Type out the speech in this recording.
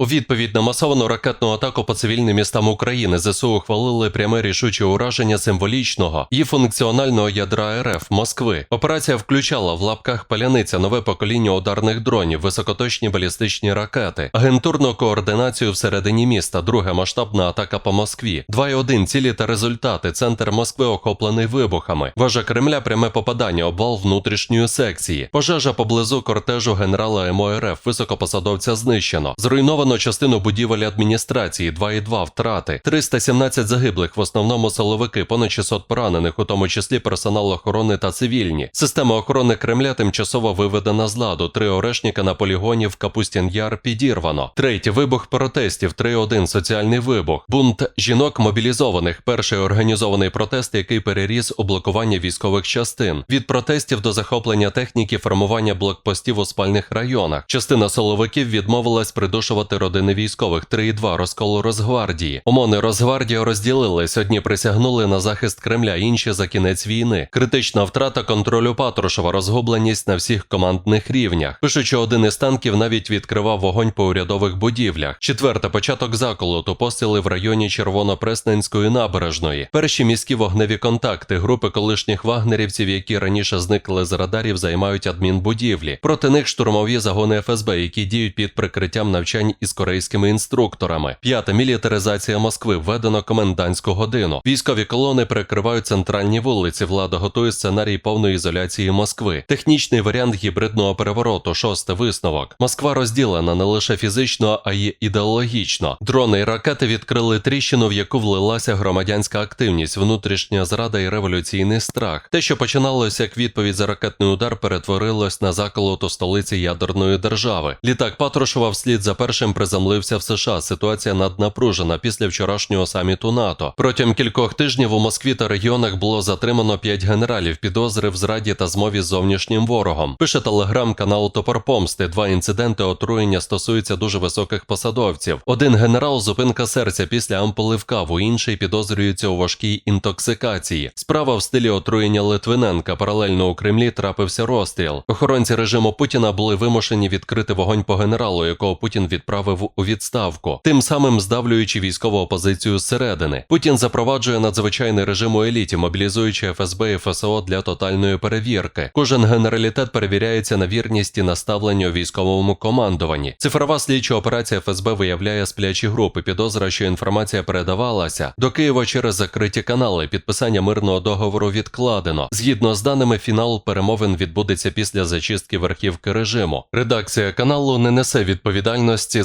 У відповідь на масовану ракетну атаку по цивільним містам України ЗСУ ухвалили пряме рішуче ураження символічного і функціонального ядра РФ Москви. Операція включала в лапках паляниця нове покоління ударних дронів, високоточні балістичні ракети, агентурну координацію всередині міста, друга масштабна атака по Москві, 2,1 цілі та результати. Центр Москви охоплений вибухами. Вежа Кремля пряме попадання, обвал внутрішньої секції. Пожежа поблизу кортежу генерала МОРФ високопосадовця знищено. Зруйновано частину будівель адміністрації, 2,2 втрати, 317 загиблих, в основному силовики, понад 600 поранених, у тому числі персонал охорони та цивільні. Система охорони Кремля тимчасово виведена з ладу. Три орешника на полігоні в Капустін Яр підірвано. Третій вибух протестів, 3-1 соціальний вибух. Бунт жінок мобілізованих. Перший організований протест, який переріс у блокування військових частин. Від протестів до захоплення техніки, формування блокпостів у спальних районах. Частина силовиків відмовилась придушувати родини військових. 3,2 розкол Росгвардії. ОМОНи Росгвардія розділились. Одні присягнули на захист Кремля, інші за кінець війни. Критична втрата контролю Патрушева, розгубленість на всіх командних рівнях. Пишуть, що один із танків навіть відкривав вогонь по урядових будівлях. Четверте початок заколоту, постріли в районі Червонопресненської набережної. Перші міські вогневі контакти. Групи колишніх вагнерівців, які раніше зникли з радарів, займають адмінбудівлі. Проти них штурмові загони ФСБ, які діють під прикриттям навчань із корейськими інструкторами. П'яте мілітаризація Москви введено комендантську годину. Військові колони перекривають центральні вулиці. Влада готує сценарій повної ізоляції Москви. Технічний варіант гібридного перевороту. Шосте висновок. Москва розділена не лише фізично, а й ідеологічно. Дрони і ракети відкрили тріщину, в яку влилася громадянська активність, внутрішня зрада і революційний страх. Те, що починалося як відповідь за ракетний удар, перетворилось на заколот у столиці ядерної держави. Літак Патрушева вслід за першим приземлився в США. Ситуація наднапружена після вчорашнього саміту НАТО. Протягом кількох тижнів у Москві та регіонах було затримано п'ять генералів підозри в зраді та змові з зовнішнім ворогом. Пише телеграм-канал Топор Помсти. Два інциденти отруєння стосуються дуже високих посадовців. Один генерал зупинка серця після ампули в каву, інший підозрюється у важкій інтоксикації. Справа в стилі отруєння Литвиненка. Паралельно у Кремлі трапився розстріл. Охоронці режиму Путіна були вимушені відкрити вогонь по генералу, якого Путін відправив у відставку, тим самим здавлюючи військову опозицію зсередини. Путін запроваджує надзвичайний режим у еліті, мобілізуючи ФСБ і ФСО для тотальної перевірки. Кожен генералітет перевіряється на вірність і наставлення у військовому командуванні. Цифрова слідча операція ФСБ виявляє сплячі групи. Підозра, що інформація передавалася до Києва через закриті канали. Підписання мирного договору відкладено. Згідно з даними, фінал перемовин відбудеться після зачистки верхівки режиму. Редакція каналу не несе відповідальності